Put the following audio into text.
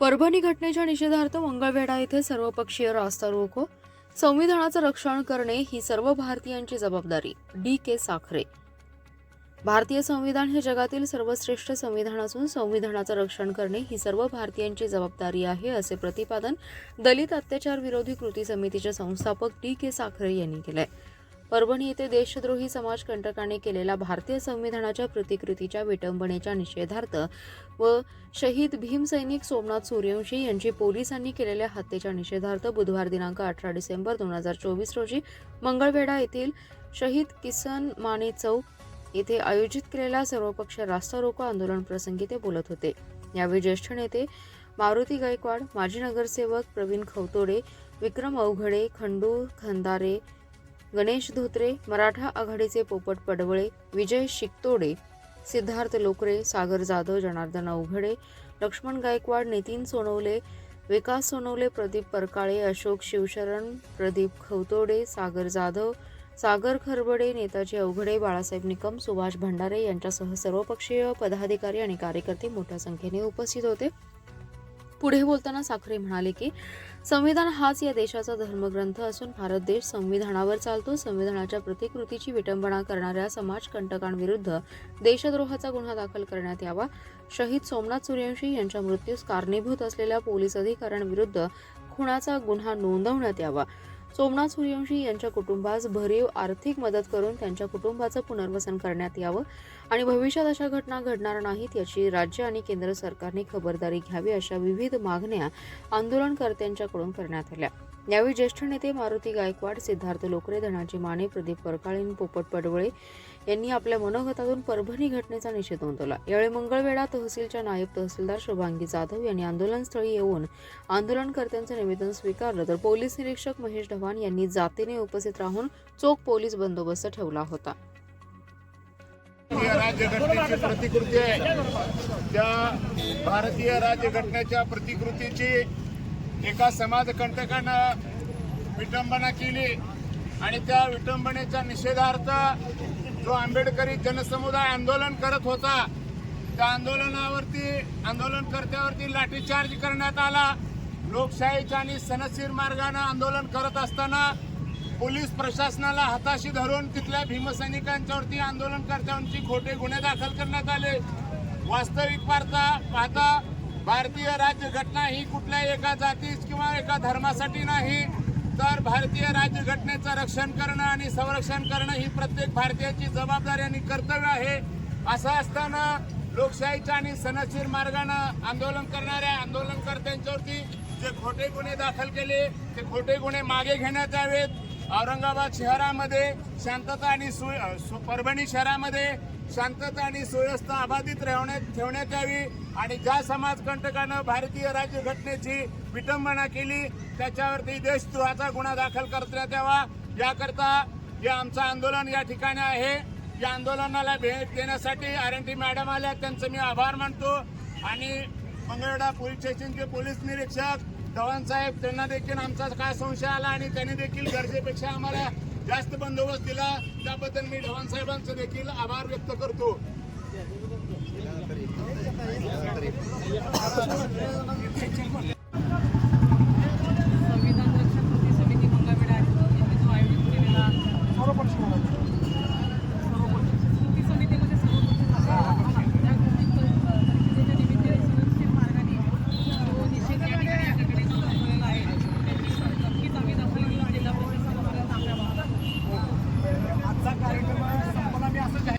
परभणी घटनेच्या निषेधार्थ मंगळवेढा येथे सर्वपक्षीय रास्ता रोको संविधानाचं रक्षण करणे ही सर्व भारतीयांची जबाबदारी. डी के साखरे. भारतीय संविधान हे जगातील सर्वश्रेष्ठ संविधान असून संविधानाचं रक्षण करणे ही सर्व भारतीयांची जबाबदारी आहे असे प्रतिपादन दलित अत्याचार विरोधी कृती समितीचे संस्थापक डी के साखरे यांनी केलंय. परभणी येथे देशद्रोही समाजकंटकाने केलेल्या भारतीय संविधानाच्या प्रतिकृतीच्या विटंबनेच्या निषेधार्थ व शहीद भीमसैनिक सोमनाथ सूर्यवंशी यांची पोलिसांनी केलेल्या हत्येच्या निषेधार्थ बुधवार दिनांक अठरा डिसेंबर दोन हजार चोवीस रोजी मंगळवेढा येथील शहीद किसन माने चौक येथे आयोजित केलेल्या सर्वपक्षीय रास्ता रोको आंदोलन प्रसंगी ते बोलत होते. यावेळी ज्येष्ठ नेते मारुती गायकवाड माजी नगरसेवक प्रवीण खवतोडे विक्रम अवघडे खंडू खंदारे गणेश धोत्रे मराठा आघाडीचे पोपट पडवळे विजय शिकतोडे सिद्धार्थ लोकरे सागर जाधव जनार्दन अवघडे लक्ष्मण गायकवाड नितीन सोनवले विकास सोनवले प्रदीप परकाळे अशोक शिवशरण प्रदीप खवतोडे सागर जाधव सागर खरबडे नेताजी अवघडे बाळासाहेब निकम सुभाष भंडारे यांच्यासह सर्वपक्षीय पदाधिकारी आणि कार्यकर्ते मोठ्या संख्येने उपस्थित होते. पुढे बोलताना साखरे म्हणाले की संविधान हाच या देशाचा धर्मग्रंथ असून भारत देश संविधानावर चालतो. संविधानाच्या प्रतिकृतीची विटंबना करणाऱ्या समाजकंटकांविरुद्ध देशद्रोहाचा गुन्हा दाखल करण्यात यावा. शहीद सोमनाथ सूर्यवंशी यांच्या मृत्यूस कारणीभूत असलेल्या पोलीस अधिकाऱ्यांविरुद्ध खुनाचा गुन्हा नोंदवण्यात यावा. सोमनाथ सूर्यवंशी यांच्या कुटुंबास भरीव आर्थिक मदत करून त्यांच्या कुटुंबाचं पुनर्वसन करण्यात यावं आणि भविष्यात अशा घटना घडणार नाहीत याची राज्य आणि केंद्र सरकारने खबरदारी घ्यावी अशा विविध मागण्या आंदोलनकर्त्यांच्याकडून करण्यात आल्या. यावेळी ज्येष्ठ नेते मारुती गायकवाड सिद्धार्थ लोकरे धनाजी माने प्रदीप परकाळीन पोपट पडवळे यांनी आपल्या मनोगतातून परभणी घटनेचा निषेध नोंदवला. यावेळी मंगळवेढा तहसीलच्या नायब तहसीलदार शुभांगी जाधव यांनी आंदोलनस्थळी येऊन आंदोलनकर्त्यांचं निवेदन स्वीकारलं. तर पोलीस निरीक्षक महेश ढवाण यांनी जातीने उपस्थित राहून चोख पोलीस बंदोबस्त ठेवला होता. भारतीय राज्यघटनेची प्रतिकृती आहे. त्या भारतीय राज्यघटनेच्या प्रतिकृतीची एका समाजकंटकानं विटंबना केली आणि त्या विटंबनेच्या निषेधार्थ जो आंबेडकरी जनसमुदाय आंदोलन करत होता त्या आंदोलनावरती आंदोलनकर्त्यावरती लाठीचार्ज करण्यात आला. लोकशाहीच्या आणि सनसीर मार्गानं आंदोलन करत असताना पोलीस प्रशासनाला हाताशी धरून तिथल्या भीमसैनिकांच्यावरती आंदोलनकर्त्यांची खोटे गुन्हे दाखल करण्यात आले. वास्तविक पाहता पाहता भारतीय राज्यघटना ही कुठल्या एका जातीस किंवा एका धर्मासाठी नाही तर भारतीय राज्यघटनेचं रक्षण करणं आणि संरक्षण करणं ही प्रत्येक भारतीयाची जबाबदारी आणि कर्तव्य आहे. असं असताना लोकशाहीच्या आणि सनशीर मार्गानं आंदोलन करणाऱ्या आंदोलनकर्त्यांच्यावरती जे खोटे गुन्हे दाखल केले ते खोटे गुन्हे मागे घेण्यात यावेत. औरंगाबाद शहरामध्ये शांतता आणि सु- परभणी शहरामध्ये शांतता आणि सुव्यवस्था अबाधित राहण्यात ठेवण्यात यावी. आणि ज्या समाजकंटकानं भारतीय राज्यघटनेची विटंबना केली त्याच्यावरती देशद्रोहाचा गुन्हा दाखल करण्यात यावा. याकरता हे आमचं आंदोलन या ठिकाणी आहे. या आंदोलनाला भेट देण्यासाठी आर एन टी मॅडम आल्या त्यांचं मी आभार मानतो. आणि मंगळवेढा पोलीस स्टेशनचे पोलीस निरीक्षक चव्हाण साहेब त्यांना देखील आमचा काय संशय आला आणि त्यांनी देखील गरजेपेक्षा आम्हाला जास्त बंदोबस्त दिला. त्याबद्दल मी ढवाण साहेबांचं देखील आभार व्यक्त करतो. ¿Qué es lo que